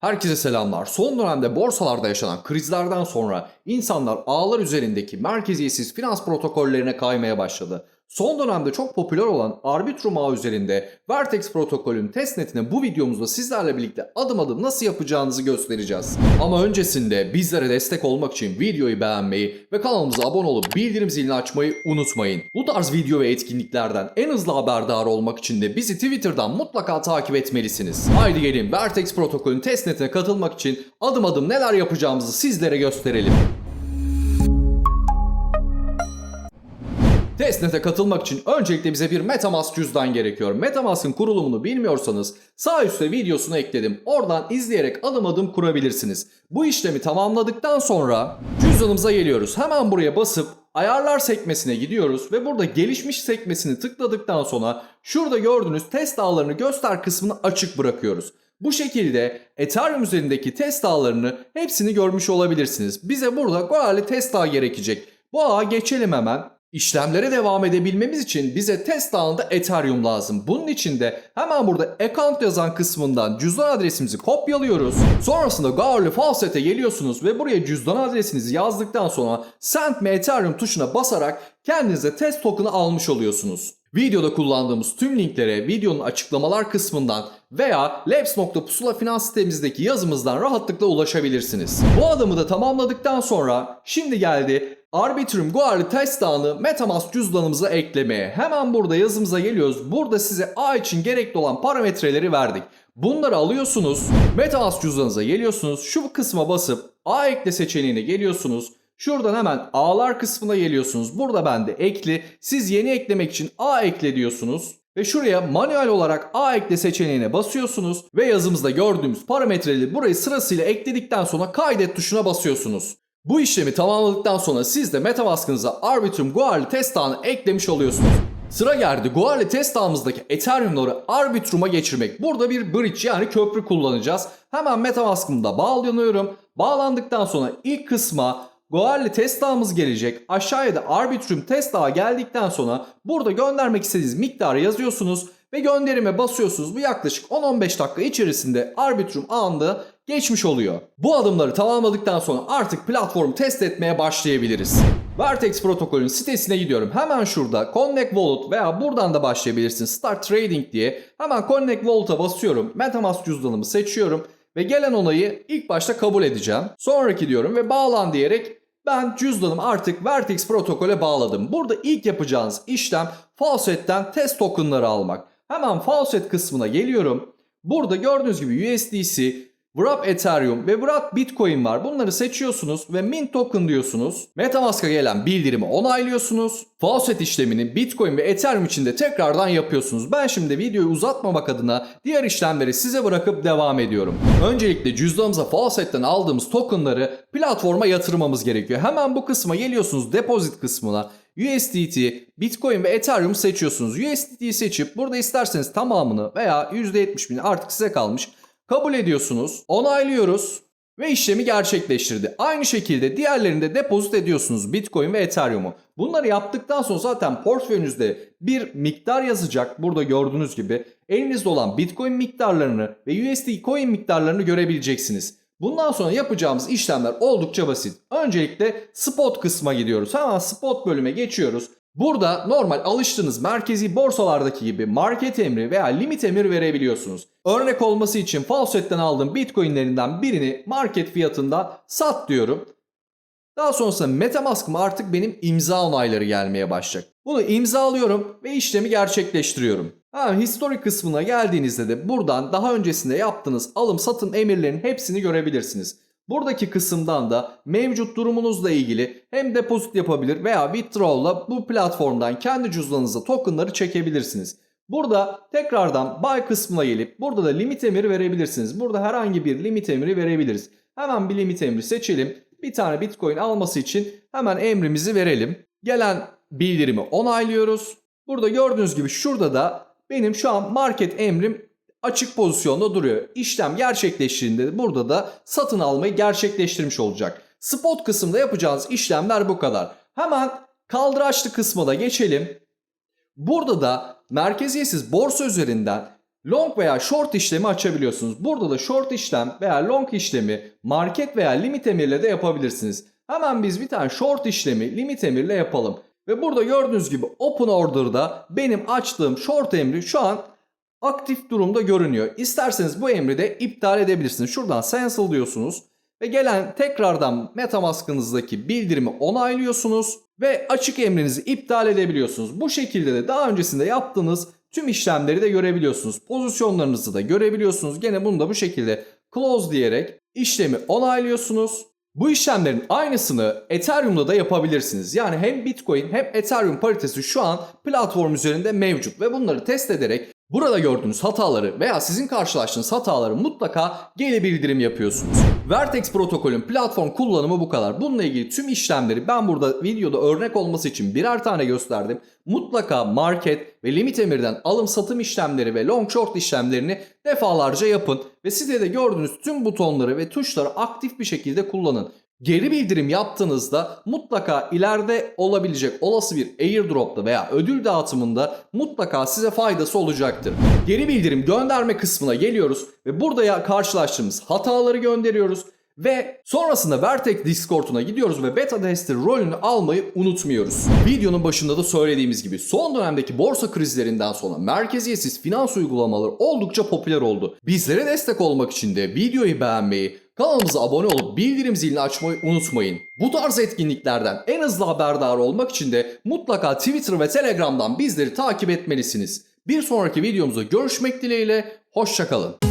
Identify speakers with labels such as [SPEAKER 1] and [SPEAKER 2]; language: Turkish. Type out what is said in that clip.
[SPEAKER 1] Herkese selamlar. Son dönemde borsalarda yaşanan krizlerden sonra insanlar ağlar üzerindeki merkeziyetsiz finans protokollerine kaymaya başladı. Son dönemde çok popüler olan Arbitrum ağı üzerinde Vertex protokolün testnetine bu videomuzda sizlerle birlikte adım adım nasıl yapacağınızı göstereceğiz. Ama öncesinde bizlere destek olmak için videoyu beğenmeyi ve kanalımıza abone olup bildirim zilini açmayı unutmayın. Bu tarz video ve etkinliklerden en hızlı haberdar olmak için de bizi Twitter'dan mutlaka takip etmelisiniz. Haydi gelin Vertex protokolün testnetine katılmak için adım adım neler yapacağımızı sizlere gösterelim. Testnet'e katılmak için öncelikle bize bir Metamask cüzdan gerekiyor. Metamask'ın kurulumunu bilmiyorsanız sağ üstte videosunu ekledim. Oradan izleyerek adım adım kurabilirsiniz. Bu işlemi tamamladıktan sonra cüzdanımıza geliyoruz. Hemen buraya basıp ayarlar sekmesine gidiyoruz ve burada gelişmiş sekmesini tıkladıktan sonra şurada gördüğünüz test ağlarını göster kısmını açık bırakıyoruz. Bu şekilde Ethereum üzerindeki test ağlarını hepsini görmüş olabilirsiniz. Bize burada Goerli test ağı gerekecek. Bu ağa geçelim hemen. İşlemlere devam edebilmemiz için bize test ağında Ethereum lazım. Bunun için de hemen burada account yazan kısmından cüzdan adresimizi kopyalıyoruz. Sonrasında Goerli Faucet'e geliyorsunuz ve buraya cüzdan adresinizi yazdıktan sonra Send me Ethereum tuşuna basarak kendinize test token'ı almış oluyorsunuz. Videoda kullandığımız tüm linklere videonun açıklamalar kısmından veya labs.pusula finans sitemizdeki yazımızdan rahatlıkla ulaşabilirsiniz. Bu adımı da tamamladıktan sonra şimdi geldi Arbitrum Goerli test ağını Metamask cüzdanımıza eklemeye. Hemen burada yazımıza geliyoruz. Burada size ağ için gerekli olan parametreleri verdik. Bunları alıyorsunuz. Metamask cüzdanınıza geliyorsunuz. Şu kısma basıp ağ ekle seçeneğine geliyorsunuz. Şuradan hemen ağlar kısmına geliyorsunuz. Burada bende ekli. Siz yeni eklemek için ağ ekle diyorsunuz. Ve şuraya manuel olarak A ekle seçeneğine basıyorsunuz ve yazımızda gördüğümüz parametreleri burayı sırasıyla ekledikten sonra kaydet tuşuna basıyorsunuz. Bu işlemi tamamladıktan sonra siz de Metamask'ınıza Arbitrum Goerli test ağını eklemiş oluyorsunuz. Sıra geldi Goerli test ağımızdaki Ethereum'ları Arbitrum'a geçirmek. Burada bir bridge yani köprü kullanacağız. Hemen Metamask'ımda bağlanıyorum. Bağlandıktan sonra ilk kısma Goerli test ağımız gelecek. Aşağıya da Arbitrum test ağı geldikten sonra burada göndermek istediğiniz miktarı yazıyorsunuz ve gönderime basıyorsunuz. Bu yaklaşık 10-15 dakika içerisinde Arbitrum ağında geçmiş oluyor. Bu adımları tamamladıktan sonra artık platformu test etmeye başlayabiliriz. Vertex protokolün sitesine gidiyorum. Hemen şurada Connect Wallet veya buradan da başlayabilirsin. Start Trading diye. Hemen Connect Wallet'a basıyorum. Metamask cüzdanımı seçiyorum. Ve gelen onayı ilk başta kabul edeceğim. Sonraki diyorum ve bağlan diyerek ben cüzdanımı artık Vertex protokole bağladım. Burada ilk yapacağınız işlem Faucet'ten test tokenları almak. Hemen Faucet kısmına geliyorum. Burada gördüğünüz gibi USDC, Wrap Ethereum ve Wrap Bitcoin var. Bunları seçiyorsunuz ve Mint Token diyorsunuz. Metamask'a gelen bildirimi onaylıyorsunuz. Faucet işlemini Bitcoin ve Ethereum için de tekrardan yapıyorsunuz. Ben şimdi videoyu uzatmamak adına diğer işlemleri size bırakıp devam ediyorum. Öncelikle cüzdanımıza Faucet'ten aldığımız tokenları platforma yatırmamız gerekiyor. Hemen bu kısma geliyorsunuz deposit kısmına. USDT, Bitcoin ve Ethereum seçiyorsunuz. USDT'yi seçip burada isterseniz tamamını veya %70'ini artık size kalmış kabul ediyorsunuz. Onaylıyoruz ve işlemi gerçekleştirdi. Aynı şekilde diğerlerinde depozit ediyorsunuz Bitcoin ve Ethereum'u. Bunları yaptıktan sonra zaten portföyünüzde bir miktar yazacak. Burada gördüğünüz gibi elinizde olan Bitcoin miktarlarını ve USD coin miktarlarını görebileceksiniz. Bundan sonra yapacağımız işlemler oldukça basit. Öncelikle spot kısma gidiyoruz. Hemen spot bölüme geçiyoruz. Burada normal alıştığınız merkezi borsalardaki gibi market emri veya limit emir verebiliyorsunuz. Örnek olması için Faucet'ten aldığım bitcoinlerinden birini market fiyatında sat diyorum. Daha sonrasında Metamask'ıma artık benim imza onayları gelmeye başlayacak. Bunu imzalıyorum ve işlemi gerçekleştiriyorum. Ha, historik kısmına geldiğinizde de buradan daha öncesinde yaptığınız alım satım emirlerinin hepsini görebilirsiniz. Buradaki kısımdan da mevcut durumunuzla ilgili hem depozit yapabilir veya withdraw'la bu platformdan kendi cüzdanınıza tokenları çekebilirsiniz. Burada tekrardan buy kısmına gelip burada da limit emiri verebilirsiniz. Burada herhangi bir limit emri verebiliriz. Hemen bir limit emri seçelim. Bir tane bitcoin alması için hemen emrimizi verelim. Gelen bildirimi onaylıyoruz. Burada gördüğünüz gibi şurada da benim şu an market emrim açık pozisyonda duruyor. İşlem gerçekleştiğinde burada da satın almayı gerçekleştirmiş olacak. Spot kısımda yapacağınız işlemler bu kadar. Hemen kaldıraçlı kısma da geçelim. Burada da merkeziyetsiz borsa üzerinden long veya short işlemi açabiliyorsunuz. Burada da short işlem veya long işlemi market veya limit emirle de yapabilirsiniz. Hemen biz bir tane short işlemi limit emirle yapalım. Ve burada gördüğünüz gibi open order'da benim açtığım short emri şu an aktif durumda görünüyor. İsterseniz bu emri de iptal edebilirsiniz. Şuradan cancel diyorsunuz ve gelen tekrardan MetaMask'ınızdaki bildirimi onaylıyorsunuz ve açık emrinizi iptal edebiliyorsunuz. Bu şekilde de daha öncesinde yaptığınız tüm işlemleri de görebiliyorsunuz. Pozisyonlarınızı da görebiliyorsunuz. Gene bunu da bu şekilde close diyerek işlemi onaylıyorsunuz. Bu işlemlerin aynısını Ethereum'da da yapabilirsiniz. Yani hem Bitcoin hem Ethereum paritesi şu an platform üzerinde mevcut ve bunları test ederek burada gördüğünüz hataları veya sizin karşılaştığınız hataları mutlaka geri bildirim yapıyorsunuz. Vertex protokolün platform kullanımı bu kadar. Bununla ilgili tüm işlemleri ben burada videoda örnek olması için birer tane gösterdim. Mutlaka market ve limit emirden alım satım işlemleri ve long short işlemlerini defalarca yapın ve sitede gördüğünüz tüm butonları ve tuşları aktif bir şekilde kullanın. Geri bildirim yaptığınızda mutlaka ileride olabilecek olası bir airdrop'ta veya ödül dağıtımında mutlaka size faydası olacaktır. Geri bildirim gönderme kısmına geliyoruz ve burada ya karşılaştığımız hataları gönderiyoruz ve sonrasında Vertex Discord'una gidiyoruz ve beta tester rolünü almayı unutmuyoruz. Videonun başında da söylediğimiz gibi son dönemdeki borsa krizlerinden sonra merkeziyetsiz finans uygulamaları oldukça popüler oldu. Bizlere destek olmak için de videoyu beğenmeyi, kanalımıza abone olup bildirim zilini açmayı unutmayın. Bu tarz etkinliklerden en hızlı haberdar olmak için de mutlaka Twitter ve Telegram'dan bizleri takip etmelisiniz. Bir sonraki videomuzda görüşmek dileğiyle, hoşçakalın.